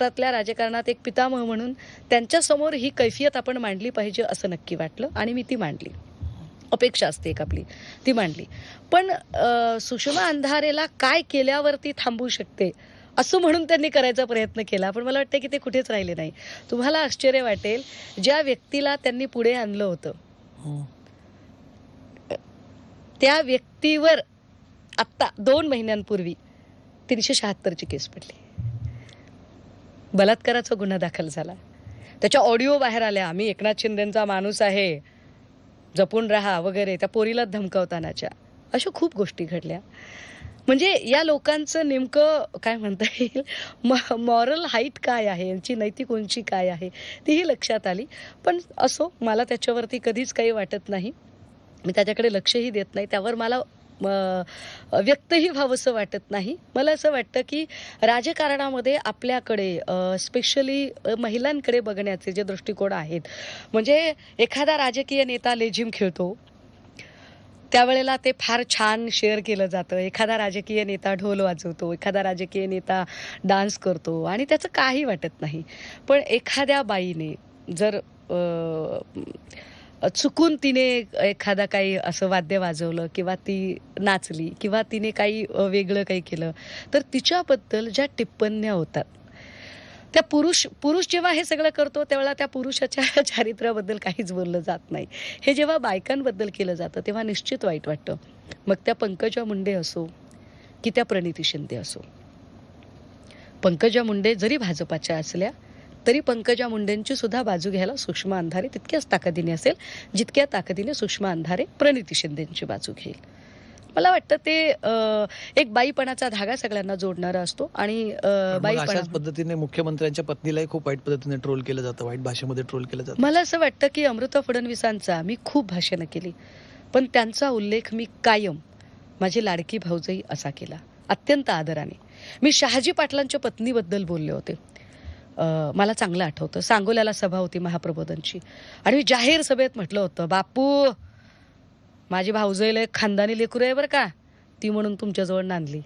महाराष्ट्रातल्या राजकारणात एक पितामह म्हणून त्यांच्यासमोर ही कैफियत आपण मांडली पाहिजे असं नक्की वाटलं आणि मी ती मांडली. अपेक्षा असते एक आपली. ती मांडली. पण सुषमा अंधारेला काय केल्यावरती थांबू शकते असं म्हणून त्यांनी करायचा प्रयत्न केला. पण मला वाटतं की ते कुठेच राहिले नाही. तुम्हाला आश्चर्य वाटेल ज्या व्यक्तीला त्यांनी पुढे आणलं होतं त्या व्यक्तीवर आत्ता दोन महिन्यांपूर्वी तीनशे शहात्तरची केस पडली. बलात्काराचा गुन्हा दाखल झाला. त्याच्या ऑडिओ बाहेर आल्या आम्ही एकनाथ शिंदेचा माणूस आहे. जपून राहा वगैरे. त्या पोरीला धमकावतानाच्या. अशा खूप गोष्टी घडल्या. म्हणजे या लोकांचं नेमकं काय म्हणता येईल मॉरल हाईट काय आहे? यांची नैतिक उंची काय आहे? तीही लक्षात आली. पण असो मला त्याच्यावरती कधीच काही वाटत नाही. मी त्याच्याकडे लक्षही देत नाही. त्यावर मला व्यक्तही व्हावंसं वाटत नाही. मला असं वाटतं की राजकारणामध्ये आपल्याकडे स्पेशली महिलांकडे बघण्याचे जे दृष्टिकोन आहेत म्हणजे एखादा राजकीय नेता लेझिम खेळतो. त्यावेळेला ते फार छान शेअर केलं जातं. एखादा राजकीय नेता ढोल वाजवतो एखादा राजकीय नेता डान्स करतो आणि त्याचं काही वाटत नाही. पण एखाद्या बाईने जर चुकून तिने एखादा काही असं वाद्य वाजवलं किंवा ती नाचली किंवा तिने काही वेगळं काही केलं तर तिच्याबद्दल ज्या टिप्पण्या होतात त्या पुरुष पुरुष जेव्हा हे सगळं करतो त्यावेळेला त्या पुरुषाच्या चारित्र्याबद्दल काहीच बोललं जात नाही. हे जेव्हा बायकांबद्दल केलं जातं तेव्हा निश्चित वाईट वाटतं. मग त्या पंकजा मुंडे असो की त्या प्रणिती शिंदे असो. पंकजा मुंडे जरी भाजपाच्या असल्या तरी पंकजा मुंडेंची सुद्धा बाजू घ्यायला सुषमा अंधारे तितक्याच ताकदीने असेल जितक्या ताकदीने सुषमा अंधारे प्रणिती शिंदेची बाजू घेईल. मला वाटतं ते एक बाईपणाचा धागा सगळ्यांना जोडणारा असतो आणि बाईपणा पद्धतीने मुख्यमंत्र्यांच्या पत्नीलाही खूप वाईट पद्धतीने ट्रोल केलं जातं वाईट भाषेमध्ये ट्रोल केलं जातं. मला असं वाटतं की अमृता फडणवीसांचा मी खूप भाषणं केली पण त्यांचा उल्लेख मी कायम माझी लाडकी भाऊजाई असा केला अत्यंत आदराने. मी शहाजी पाटलांच्या पत्नीबद्दल बोलले होते. मला चांगलं आठवतं. सांगोल्याला सभा होती महाप्रबोधनची. आणि मी जाहीर सभेत म्हटलं होतं बापू माझी भाऊजईला एक खानदानी लेकरू आहे बरं का. ती म्हणून तुमच्याजवळ नांदली.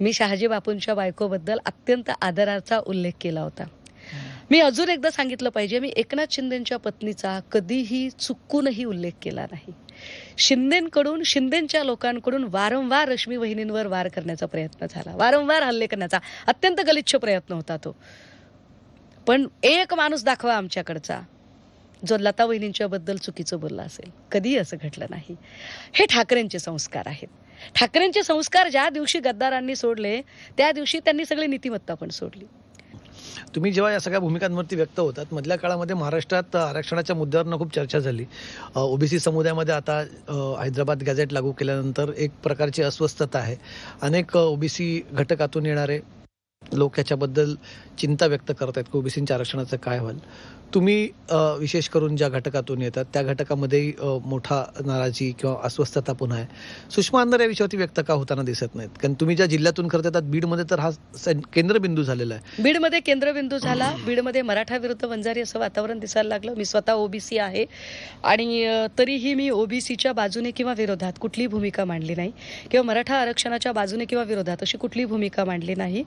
मी शहाजी बापूंच्या बायकोबद्दल अत्यंत आदराचा उल्लेख केला होता. मी अजून एकदा सांगितलं पाहिजे मी एकनाथ शिंदेच्या पत्नीचा कधीही चुकूनही उल्लेख केला नाही. शिंदेकडून शिंदेच्या लोकांकडून वारंवार रश्मी वहिनींवर वार करण्याचा प्रयत्न झाला. वारंवार हल्ले करण्याचा अत्यंत गलिच्छ प्रयत्न होता तो. पण एक माणूस दाखवा आमच्याकडचा जो लता वहिनींच्या बद्दल चुकीचं बोलला असेल. कधीही असं घडलं नाही. हे ठाकरेंचे संस्कार आहेत. ठाकरेंचे संस्कार ज्या दिवशी गद्दारांनी सोडले त्या दिवशी त्यांनी सगळी नीतिमत्ता पण सोडली. तुम्ही जेव्हा या सगळ्या भूमिकांवरती व्यक्त होतात मधल्या काळामध्ये महाराष्ट्रात आरक्षणाच्या मुद्द्यावरनं खूप चर्चा झाली. ओबीसी समुदायामध्ये आता हैदराबाद गॅझेट लागू केल्यानंतर एक प्रकारची अस्वस्थता आहे. अनेक ओबीसी घटकातून येणारे लोक याच्याबद्दल चिंता व्यक्त करत आहेत की ओबीसींच्या आरक्षणाचं काय व्हाल तुम्ही विशेष करून ज्या घटकातून येतात त्या घटकामध्ये मोठा नाराजी किंवा अस्वस्थता पुन्हा आहे. सुषमा अंधारे या विषयावरती व्यक्त का होताना दिसत नाहीत? कारण तुम्ही ज्या जिल्ह्यातून करत येतात बीडमध्ये तर हा केंद्रबिंदू झालेला आहे. बीडमध्ये केंद्रबिंदू झाला. बीडमध्ये मराठा विरुद्ध वंजारी असं वातावरण दिसायला लागलं. मी स्वतः ओबीसी आहे. आणि तरीही मी ओबीसीच्या बाजूने किंवा विरोधात कुठलीही भूमिका मांडली नाही. किंवा मराठा आरक्षणाच्या बाजूने किंवा विरोधात अशी कुठलीही भूमिका मांडली नाही.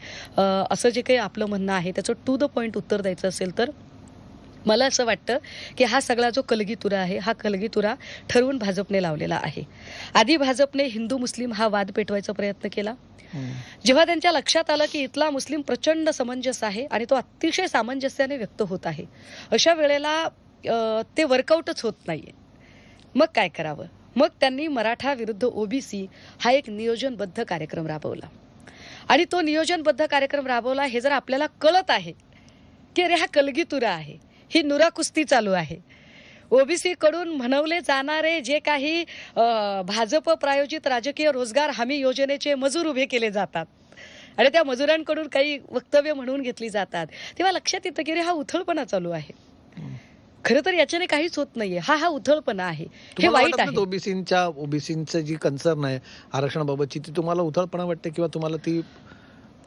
असं जे काही आपलं म्हणणं आहे त्याचं टू द पॉईंट उत्तर द्यायचं असेल तर मला असं वाटतं की हा सगळा जो कलगीतुरा आहे हा कलगीतुरा ठरवून भाजपने लावलेला आहे. आधी भाजपने हिंदू मुस्लिम हा वाद पेटवायचा प्रयत्न केला. जेव्हा त्यांच्या लक्षात आलं की इथला मुस्लिम प्रचंड समंजस आहे आणि तो अतिशय सामंजस्याने व्यक्त होत आहे अशा वेळेला ते वर्कआउटच होत नाहीये. मग काय करावं? मग त्यांनी मराठा विरुद्ध ओबीसी हा एक नियोजनबद्ध कार्यक्रम राबवला. आणि तो नियोजनबद्ध कार्यक्रम राबवला हे जर आपल्याला कळत आहे की अरे हा कलगीतुरा आहे ही नुरा कुस्ती चालू आहे. ओबीसी कडून म्हणवले जाणारे जे काही भाजप प्रायोजित राजकीय रोजगार हमी योजनेचे मजूर उभे केले जातात. आणि त्या मजुरांकडून काही वक्तव्य म्हणून घेतली जातात. तेव्हा लक्षात येतं की अरे हा उथळपणा चालू आहे. खरं तर याच्याने काहीच होत नाहीये. हा हा उथळपणा आहे. हे वाईट आहे. ओबीसीच्या ओबीसीचं जी कन्सर्न आहे आरक्षणाबाबतची ती तुम्हाला उथळपणा वाटते किंवा तुम्हाला ती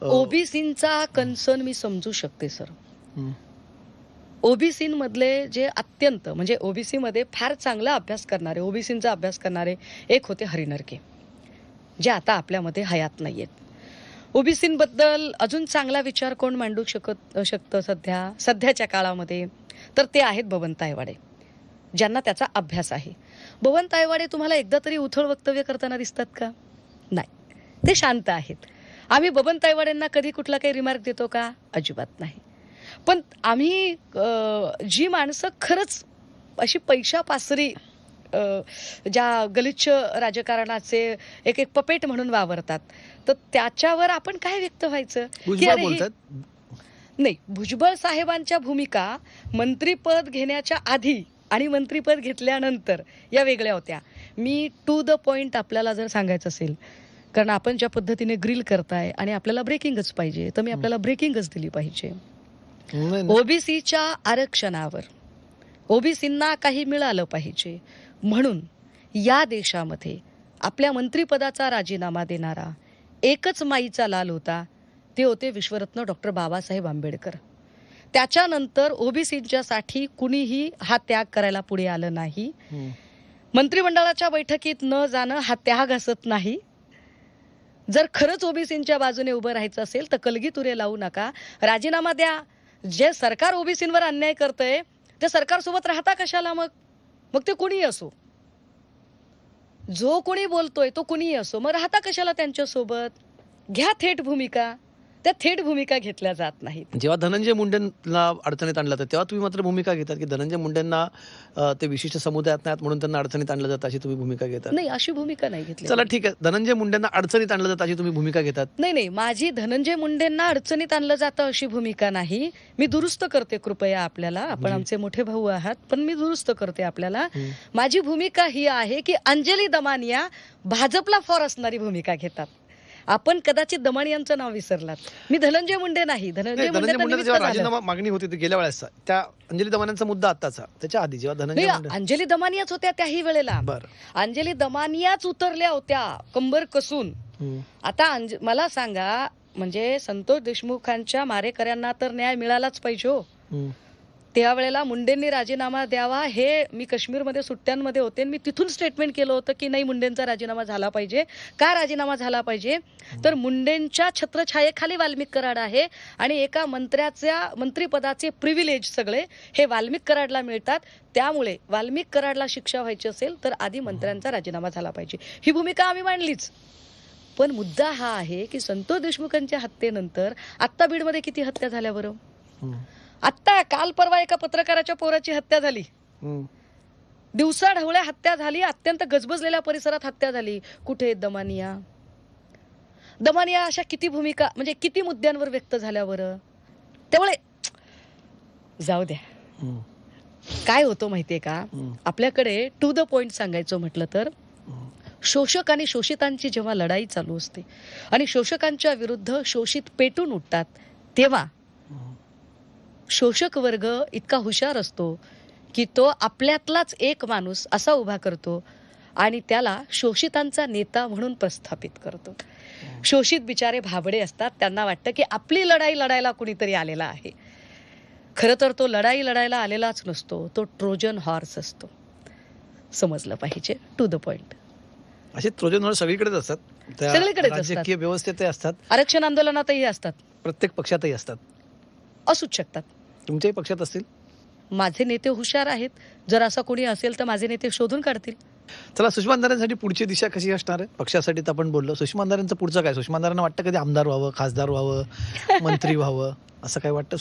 ओबीसींचा कन्सर्न मी समजू शकते सर हं. ओबीसीमधले जे अत्यंत म्हणजे ओबीसी मध्ये फार चांगला अभ्यास करणारे ओबीसींचा अभ्यास करणारे एक होते हरिनरके जे आता आपल्यामध्ये हयात नाहीयेत. ओबीसींबद्दल अजून चांगला विचार कोण मांडू शकत शकतं सध्या सध्याच्या काळामध्ये? तर ते आहेत बबन तायवाडे ज्यांना त्याचा अभ्यास आहे. बबन तायवाडे तुम्हाला एकदा तरी उथळ वक्तव्य करताना दिसतात का? नाही. ते शांत आहेत. आम्ही बबन तायवाडेंना कधी कुठला काही रिमार्क देतो का? अजिबात नाही. पण आम्ही जी माणसं खरंच अशी पैशा पासरी ज्या गलिच्छ राजकारणाचे एक एक पपेट म्हणून वावरतात. तर त्याच्यावर आपण काय व्यक्त व्हायचं? की नाही भुजबळ साहेबांच्या भूमिका मंत्रीपद घेण्याच्या आधी आणि मंत्रीपद घेतल्यानंतर या वेगळ्या होत्या. मी टू द पॉइंट आपल्याला जर सांगायचं असेल कारण आपण ज्या पद्धतीने ग्रिल करताय आणि आपल्याला ब्रेकिंगच पाहिजे तर मी आपल्याला ब्रेकिंगच दिली पाहिजे. ओबीसीच्या आरक्षणावर ओबीसींना काही मिळालं पाहिजे. म्हणून या देशामध्ये आपल्या मंत्रिपदाचा राजीनामा देणारा एकच माईचा लाल होता ते होते विश्वरत्न डॉक्टर बाबासाहेब आंबेडकर. त्याच्यानंतर ओबीसीच्यासाठी कुणीही हा त्याग करायला पुढे आलं नाही. मंत्रिमंडळाच्या बैठकीत न जाणं हा त्याग असत नाही. जर खरंच ओबीसींच्या बाजूने उभं राहायचं असेल तर कलगी तुरे लावू नका. राजीनामा द्या. जे सरकार ओबीसींवर अन्याय करतंय त्या सरकारसोबत राहता कशाला मग? मग ते कोणीही असो. जो कोणी बोलतोय तो कुणीही असो. मग राहता कशाला त्यांच्यासोबत? घ्या थेट भूमिका. त्या थेट भूमिका घेतल्या जात नाहीत. जेव्हा धनंजय मुंडेंना अडचणीत आणलं जातं तेव्हा तुम्ही मात्र भूमिका घेतात की धनंजय मुंडेंना ते विशिष्ट समुदायात नाहीत म्हणून त्यांना अडचणीत आणलं जातं अशी तुम्ही भूमिका घेतात? नाही अशी भूमिका नाही घेतली. चला ठीक आहे. धनंजय मुंडेंना अडचणीत आणलं जातं अशी तुम्ही भूमिका घेतात? नाही नाही. माझी धनंजय मुंडेंना अडचणीत आणलं जातं अशी भूमिका नाही. मी दुरुस्त करते कृपया आपल्याला. आपण. आमचे मोठे भाऊ आहात पण मी दुरुस्त करते आपल्याला. माझी भूमिका ही आहे की अंजली दमानिया भाजपला फॉर असणारी भूमिका घेतात. आपण कदाचित दमानियांचं नाव विसरलात. मी धनंजय मुंडे नाही. धनंजय मुंडे धनंजय जेव्हा. राजीनामा मागणी होती ती गेल्या वेळेस. त्या अंजली दमान्यांचा मुद्दा आत्ताचा त्याच्या आधी जेव्हा धनंजय मुंडे अंजली दमानियाच होत्या त्याही वेळेला. बरं. अंजली दमानियाच उतरल्या होत्या कंबर कसून. हम्म. आता अंज मला सांगा म्हणजे संतोष देशमुखांच्या मारेकऱ्यांना तर न्याय मिळालाच पाहिजे हो. हम्म. त्यावेळेला मुंडेंनी राजीनामा द्यावा. हे मी काश्मीरमध्ये सुट्ट्यांमध्ये होते. मी तिथून स्टेटमेंट केलं होतं की नाही मुंडेंचा राजीनामा झाला पाहिजे. का राजीनामा झाला पाहिजे? तर मुंडेंच्या छत्रछायेखाली वाल्मिक कराड आहे आणि एका मंत्र्याच्या मंत्रिपदाचे प्रिव्हिलेज सगळे हे वाल्मिक कराडला मिळतात. त्यामुळे वाल्मिक कराडला शिक्षा व्हायची असेल तर आधी मंत्र्यांचा राजीनामा झाला पाहिजे. ही भूमिका आम्ही मांडलीच. पण मुद्दा हा आहे की संतोष देशमुखांच्या हत्येनंतर आत्ता बीडमध्ये किती हत्या झाल्या बरं? आत्ता काल परवा एका पत्रकाराच्या पोराची हत्या झाली. दिवसा ढवळ्या हत्या झाली अत्यंत गजबजलेल्या परिसरात हत्या झाली कुठे दमानिया दमानिया अशा किती भूमिका म्हणजे किती मुद्द्यांवर व्यक्त झाल्या बरं त्यामुळे जाऊ द्या. काय होतं माहितीये का. आपल्याकडे टू द पॉइंट सांगायचं म्हटलं तर. शोषक आणि शोषितांची जेव्हा लढाई चालू असते आणि शोषकांच्या विरुद्ध शोषित पेटून उठतात तेव्हा. शोषक वर्ग इतका हुशार असतो की तो आपल्यातलाच एक माणूस असा उभा करतो आणि त्याला शोषितांचा नेता म्हणून प्रस्थापित करतो. शोषित बिचारे भाबडे असतात. त्यांना वाटतं की आपली लढाई लढायला कुणीतरी आलेला आहे. खरं तर तो लढाई लढायला आलेलाच नसतो. तो ट्रोजन हॉर्स असतो. समजलं पाहिजे. टू द पॉइंट असे ट्रोजन हॉर्स सगळीकडेच असतात. सगळीकडेच. राजकीय व्यवस्थेतही असतात. आरक्षण आंदोलनातही असतात. प्रत्येक पक्षातही असतात. असूच शकतात. तुमच्याही पक्षात असतील? माझे नेते हुशार आहेत. जर असं कोणी असेल तर माझे नेते शोधून काढतील. चला सुषमा अंधाऱ्यांसाठी पुढची दिशा कशी असणार? आहे पक्षासाठी तर आपण बोललो. सुषमा अंधाऱ्यांचं पुढचं काय? सुषमा अंधाऱ्यांना वाटतं कधी आमदार व्हावं खासदार व्हावं मंत्री व्हावं? असं काय वाटतं